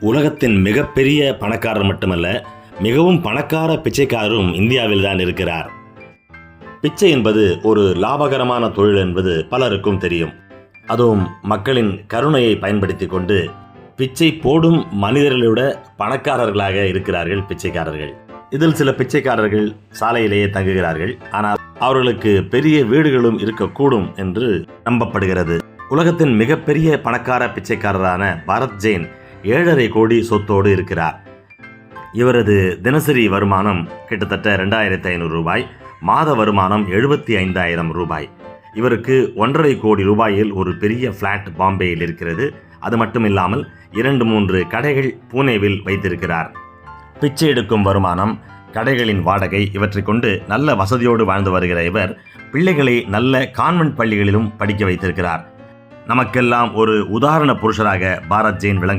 உலகத்தின் மிகப்பெரிய பணக்காரர் மட்டுமல்ல மிகவும் பணக்கார பிச்சைக்காரரும் இந்தியாவில் தான் இருக்கிறார். பிச்சை என்பது ஒரு லாபகரமான தொழில் என்பது பலருக்கும் தெரியும். அதுவும் மக்களின் கருணையை பயன்படுத்தி கொண்டு பிச்சை போடும் மனிதர்களை விட பணக்காரர்களாக இருக்கிறார்கள் பிச்சைக்காரர்கள். இதில் சில பிச்சைக்காரர்கள் சாலையிலேயே தங்குகிறார்கள். ஆனால் அவர்களுக்கு பெரிய வீடுகளும் இருக்கக்கூடும் என்று நம்பப்படுகிறது. உலகத்தின் மிகப்பெரிய பணக்கார பிச்சைக்காரரான பாரத் ஜெயின் ஏழரை கோடி சொத்தோடு இருக்கிறார். இவரது தினசரி வருமானம் கிட்டத்தட்ட ரெண்டாயிரத்தி ஐநூறு ரூபாய் மாத வருமானம் எழுபத்தி ஐந்தாயிரம் ரூபாய். இவருக்கு ஒன்றரை கோடி ரூபாயில் ஒரு பெரிய ஃப்ளாட் பாம்பேயில் இருக்கிறது. அது மட்டும் இல்லாமல் இரண்டு மூன்று கடைகள் பூனேவில் வைத்திருக்கிறார். பிச்சை எடுக்கும் வருமானம் கடைகளின் வாடகை இவற்றை கொண்டு நல்ல வசதியோடு வாழ்ந்து வருகிற இவர் பிள்ளைகளை நல்ல கான்வென்ட் பள்ளிகளிலும் படிக்க வைத்திருக்கிறார். நமக்கெல்லாம் ஒரு உதாரண புருஷராக பாரத் ஜெயின் விளங்கு